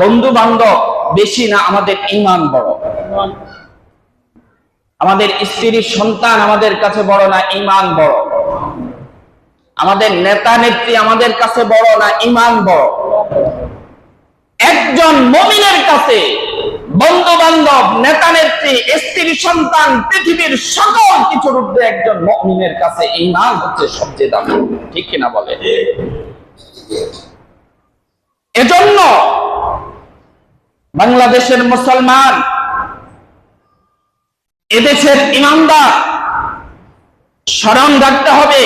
বন্ধু বান্ধব বেশি না আমাদের ইমান বড়। আমাদের স্ত্রীর সন্তান আমাদের কাছে বড় না ইমান বড়। আমাদের নেতা, নেত্রী আমাদের কাছে বড় না ইমান বড়। একজন মমিনের কাছে বন্ধু বান্ধব নেতা, নেত্রী, স্ত্রী, সন্তান, পৃথিবীর সকল কিছুর ঊর্ধ্বে একজন মমিনের কাছে ইমান হচ্ছে সবচেয়ে দামি। ঠিক কিনা বলে এজন্য বাংলাদেশের মুসলমান, এদেশের ইমানদার, স্মরণ রাখতে হবে,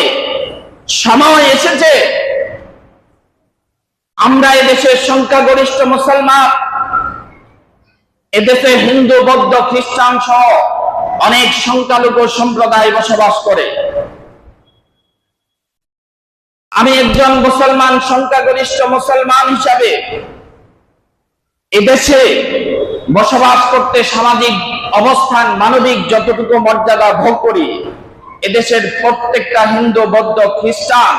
সময় এসেছে। আমরা এদেশের সংখ্যাগরিষ্ঠ মুসলমান এদেশে হিন্দু, বৌদ্ধ, খ্রিস্টান সহ অনেক সংখ্যালঘু সম্প্রদায় বসবাস করে। আমি একজন মুসলমান, সংখ্যাগরিষ্ঠ মুসলমান হিসাবে এদেশে বসবাস করতে সামাজিক অবস্থান, মানবিক যতটুকু মর্যাদা ভোগ করি এদেশের প্রত্যেকটা হিন্দু, বৌদ্ধ, খ্রিস্টান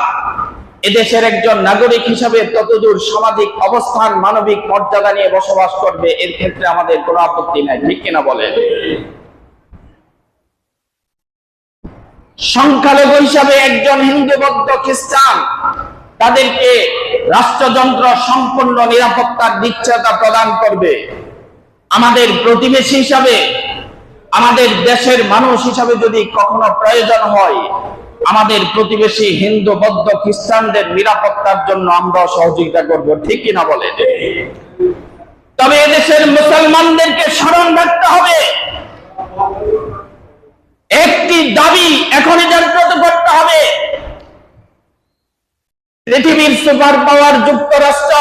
এদেশের একজন নাগরিক হিসাবে ততদূর সামাজিক অবস্থান, মানবিক মর্যাদা নিয়ে বসবাস করবে, এর ক্ষেত্রে আমাদের কোনো আপত্তি নাই, ঠিক কিনা বলে সংখ্যালঘু হিসাবে একজন হিন্দু, বৌদ্ধ, খ্রিস্টান তাদেরকে রাষ্ট্রযন্ত্র সম্পূর্ণ নিরাপত্তার নিশ্চয়তা প্রদান করবে। আমাদের প্রতিবেশী হিসাবে, আমাদের দেশের মানুষ হিসাবে যদি কখনো প্রয়োজন হয়, আমাদের প্রতিবেশী হিন্দু, বৌদ্ধ, খ্রিস্টানদের নিরাপত্তার জন্য আমরা সহযোগিতা করব, ঠিক কিনা বলে তবে এদেশের মুসলমানদেরকে স্মরণ রাখতে হবে। একটি দাবি এখনই জাগ্রত করতে হবে। পৃথিবীর সুপার পাওয়ার যুক্তরাষ্ট্র।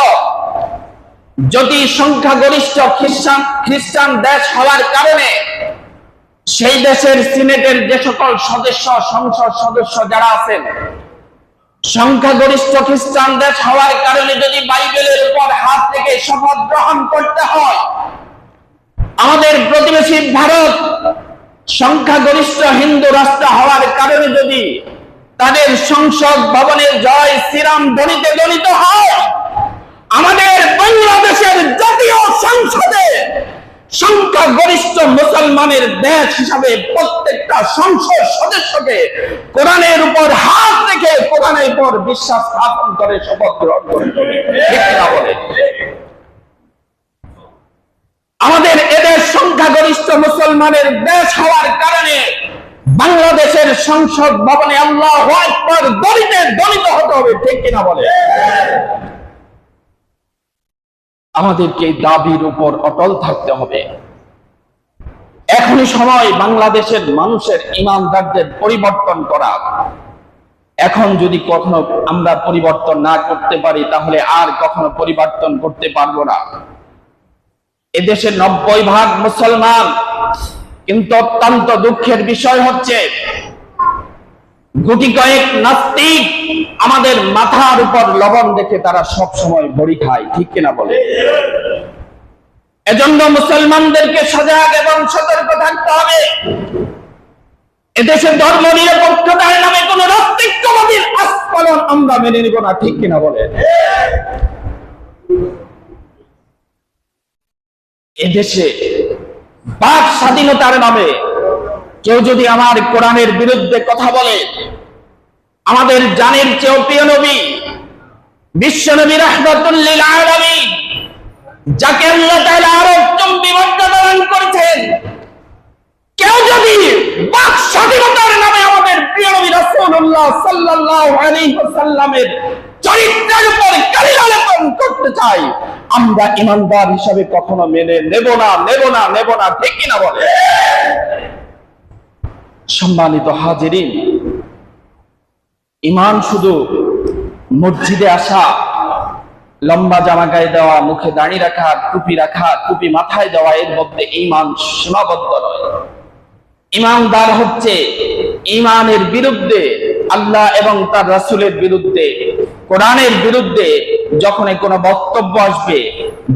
যদি সংখ্যাগরিষ্ঠ খ্রিস্টান খ্রিস্টান দেশ হওয়ার কারণে সেই দেশের সিনেটের যে সকল সদস্য, সংসদ সদস্য যারা আছেন, সংখ্যাগরিষ্ঠ খ্রিস্টান দেশ হওয়ার কারণে যদি বাইবেলের উপর হাত থেকে শপথ গ্রহণ করতে হয়, আমাদের প্রতিবেশী ভারত সংখ্যাগরিষ্ঠ হিন্দু রাষ্ট্র হওয়ার কারণে যদি তাদের সংসদ ভবনের জয় শ্রীরাম ধ্বনিতে ধ্বনিত হয় আমাদের বাংলাদেশের জাতীয় সংসদে সংখ্যাগরিষ্ঠ মুসলমানের দেশ হিসাবে প্রত্যেকটা সংসদ সদস্যকে কোরআনের উপর হাত রেখে কোরআনের উপর বিশ্বাস স্থাপন করে, শপথ গ্রহণ বলেন? আমাদের এদের সংখ্যাগরিষ্ঠ মুসলমানের দেশ হওয়ার কারণে বাংলাদেশের সংসদ ভবনে আল্লাহ দলিতে দলিত হতে হবে, ঠিক কিনা বলে? আমাদেরকে দাবির উপর অটল থাকতে হবে। এখনই সময় বাংলাদেশের মানুষের ইমানদারদের পরিবর্তন করা। এখন যদি কখনো আমরা পরিবর্তন না করতে পারি, তাহলে আর কখনো পরিবর্তন করতে পারব না। এদেশের নব্বই ভাগ মুসলমান কিন্তু অত্যন্ত দুঃখের বিষয় হচ্ছে, গুটি কয়েক নাস্তিক আমাদের মাথার উপর লবণ দেখে তারা সব সময় বড়ি খায়, ঠিক কিনা বলে? এজন্য মুসলমানদেরকে সজাগ এবং সতর্ক থাকতে হবে। এদেশে ধর্ম নিরপেক্ষতার নামে কোন নাস্তিকবাদীর আস্ফলন আমরা মেনে নিব না, ঠিক কিনা বলে? এদেশে বাক স্বাধীনতার নামে কেউ যদি আমার কোরআনের বিরুদ্ধে কথা বলে, আমাদের জানের চেয়েও প্রিয় নবী, বিশ্ব নবী রহমতুল্লিল যাকে আরও দান করেছেন, কেউ যদি বাক স্বাধীনতার নামে আমাদের প্রিয় নবী রাসূলুল্লাহ সাল্লাল্লাহু আলাইহি ওয়াসাল্লামের চরিত্রের উপর কালিলালেপন করতে চাই। আমরা ইমানদার হিসাবে কখনো মেনে নেব না নেব না নেব না, ঠিক কিনা বলে? সম্মানিত হাজিরিন, ইমান শুধু মসজিদে আসা, লম্বা জামা গায়ে দেওয়া, মুখে দাড়ি রাখা, টুপি রাখা, টুপি মাথায় দেওয়া, এর মধ্যে ইমান সীমাবদ্ধ নয়। ইমানদার হচ্ছে ইমানের বিরুদ্ধে আল্লাহ এবং তার রাসূলের বিরুদ্ধে, কোরআনের বিরুদ্ধে যখনই কোনো বক্তব্য আসবে,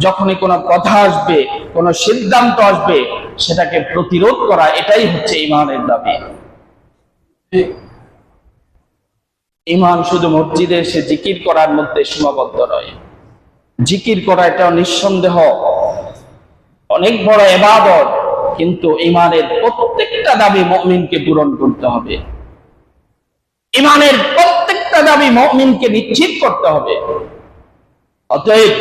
যখনই কোনো কথা আসবে, কোনো সিদ্ধান্ত আসবে, সেটাকে প্রতিরোধ করা এটাই হচ্ছে ইমানের দাবি। ইমান শুধু মসজিদে এসে জিকির করার মধ্যে সীমাবদ্ধ নয়। জিকির করা এটা নিঃসন্দেহ অনেক বড় এবাদত, কিন্তু ইমানের প্রত্যেকটা দাবি মমিনকে পূরণ করতে হবে। ইমানের প্রত্যেকটা দাবি মমিনকে নিশ্চিত করতে হবে। অতএব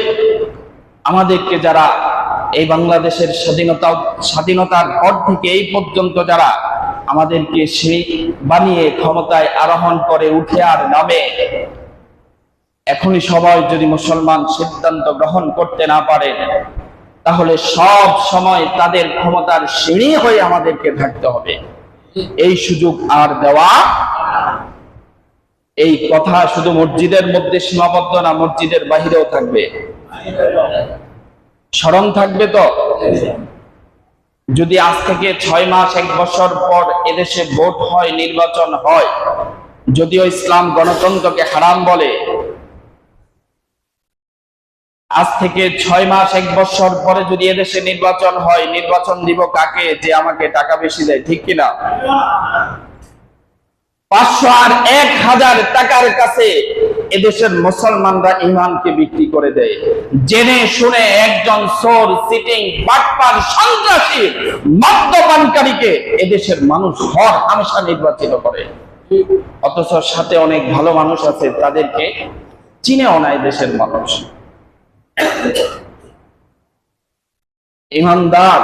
আমাদেরকে যারা এই বাংলাদেশের স্বাধীনতা, স্বাধীনতার পর থেকে এই পর্যন্ত যারা আমাদেরকে সেই বানিয়ে ক্ষমতায় আরোহণ করে উঠে আর নামে, এখনই সবাই যদি মুসলমান সিদ্ধান্ত গ্রহণ করতে না পারে, তাহলে সব সময় তাদের ক্ষমতার সিঁড়ি হয়ে আমাদেরকে থাকতে হবে। এই সুযোগ আর দেওয়া এই কথা শুধু মসজিদের মধ্যে সীমাবদ্ধ না, মসজিদের বাহিরেও থাকবে। স্মরণ থাকবে তো? যদি আজ থেকে ছয় মাস, এক বছর পর এদেশে ভোট হয়, নির্বাচন হয়, যদিও ইসলাম গণতন্ত্রকে হারাম বলে, আজ থেকে ছয় মাস, এক বছর পরে যদি এদেশে নির্বাচন হয়, নির্বাচন দিব কাকে? যে আমাকে টাকা বেশি দেয়, ঠিক কিনা? পাঁচশো আর এক হাজার টাকার কাছে এদেশের মুসলমানরা ইমানকে বিক্রি করে দেয়। জেনে শুনে একজন সোর সিটিং বাটপার সন্ত্রাসী মদ্যপানকারীকে এদেশের মানুষ হর নির্বাচিত করে। অথচ সাথে অনেক ভালো মানুষ আছে, তাদেরকে চিনেও না দেশের মানুষ। ইমানদার,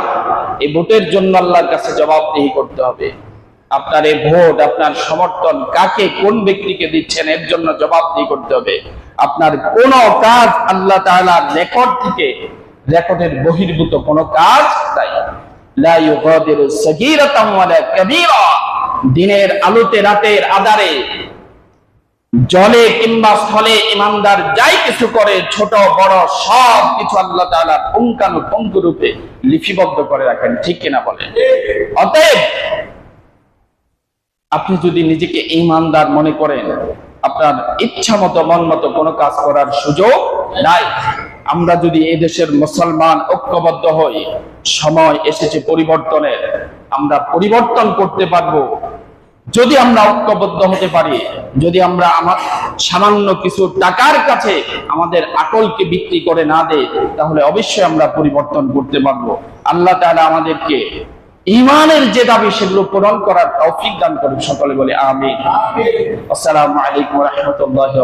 এই ভোটের জন্য আল্লাহর কাছে জবাবদিহি করতে হবে। আপনার এই ভোট, আপনার সমর্থন কাকে কোন ব্যক্তিকে দিচ্ছেন এর জন্য জবাবদিহি করতে হবে। আপনার কোন কাজ আল্লাহ তাআলার রেকর্ড থেকে, রেকর্ডের বহির্ভূত কোন কাজ তাই লা ইউগাদিরু কাবীরা, দিনের আলোতে, রাতের আধারে, জলে কিংবা স্থলে ইমানদার যাই কিছু করে, ছোট, বড়, সব কিছু আল্লাহ তাআলা পুঙ্খানুপুঙ্খ রূপে লিপিবদ্ধ করে রাখেন, ঠিক কিনা বলেন? অতএব আপনি যদি নিজেকে ইমানদার মনে করেন, আপনার ইচ্ছা মতো, মন মতো কোনো কাজ করার সুযোগ নাই। আমরা যদি এই দেশের মুসলমান ঐক্যবদ্ধ হই, সময় এসেছে পরিবর্তনের, আমরা পরিবর্তন করতে পারব। যদি আমরা ঐক্যবদ্ধ হতে পারি, যদি আমরা আমার সামান্য কিছু টাকার কাছে আমাদের আকলকে বিক্রি করে না দেয় তাহলে অবশ্যই আমরা পরিবর্তন করতে পারব। আল্লাহ তাআলা আমাদেরকে ইমানের যে দাবি সেগুলো পূরণ করার তৌফিক দান করুন সকলে বলে আমি আসসালামু আলাইকুম রাহমাতুল্লাহি